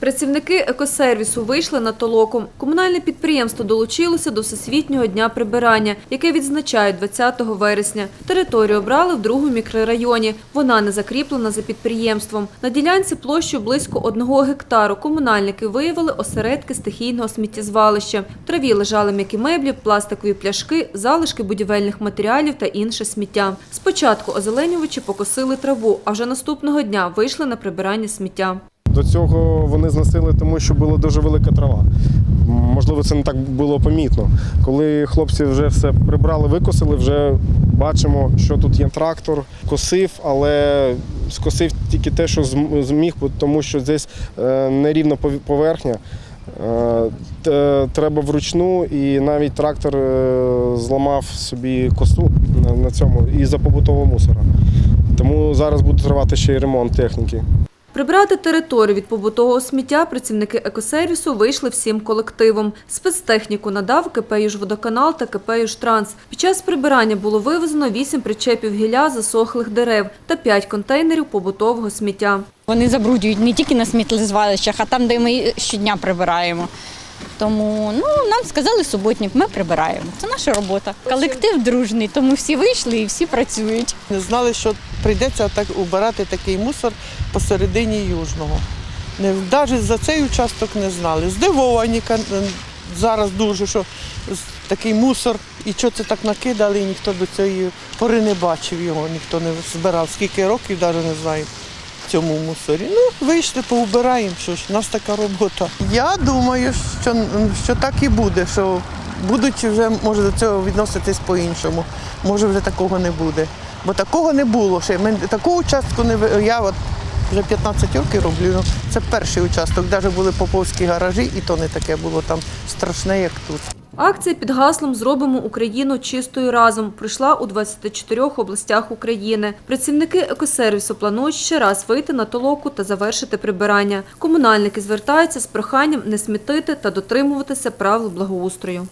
Працівники екосервісу вийшли на толоку. Комунальне підприємство долучилося до Всесвітнього дня прибирання, яке відзначають 20 вересня. Територію обрали в другому мікрорайоні. Вона не закріплена за підприємством. На ділянці площею близько одного гектару комунальники виявили осередки стихійного сміттєзвалища. В траві лежали м'які меблі, пластикові пляшки, залишки будівельних матеріалів та інше сміття. Спочатку озеленювачі покосили траву, а вже наступного дня вийшли на прибирання сміття. До цього вони зносили, тому що була дуже велика трава. Можливо, це не так було помітно. Коли хлопці вже все прибрали, викосили, вже бачимо, що тут є трактор, косив, але скосив тільки те, що зміг, тому що здесь е, нерівна поверхня. Е, Треба вручну, і навіть трактор е, зламав собі косу на цьому і за побутового мусора. Тому зараз буде тривати ще й ремонт техніки. Прибрати територію від побутового сміття працівники екосервісу вийшли всім колективом. Спецтехніку надав КП «Южводоканал» та КП «Южтранс». Під час прибирання було вивезено 8 причепів гілля засохлих дерев та 5 контейнерів побутового сміття. Вони забруднюють не тільки на сміттєзвалищах, а там, де ми щодня прибираємо. Тому ну, нам сказали суботник, ми прибираємо. Це наша робота. Колектив дружний, тому всі вийшли і всі працюють. Не знали, що прийдеться так убирати такий мусор посередині южного. Не навіть за цей участок не знали. Здивовані зараз дуже, що такий мусор, і що це так накидали, і ніхто до цієї пори не бачив його, ніхто не збирав. Скільки років навіть не знаю цьому мусорі. Ну, вийшли, поубираємо, що ж, у нас така робота. Я думаю, що, що так і буде, що будуть вже, може, до цього відноситись по-іншому. Може, вже такого не буде. Бо такого не було ще. Ми таку участку не я от вже 15 років роблю. Ну, це перший участок. Навіть були поповські гаражі, і то не таке було там страшне, як тут. Акція під гаслом «Зробимо Україну чистою разом» пройшла у 24 областях України. Працівники екосервісу планують ще раз вийти на толоку та завершити прибирання. Комунальники звертаються з проханням не смітити та дотримуватися правил благоустрою.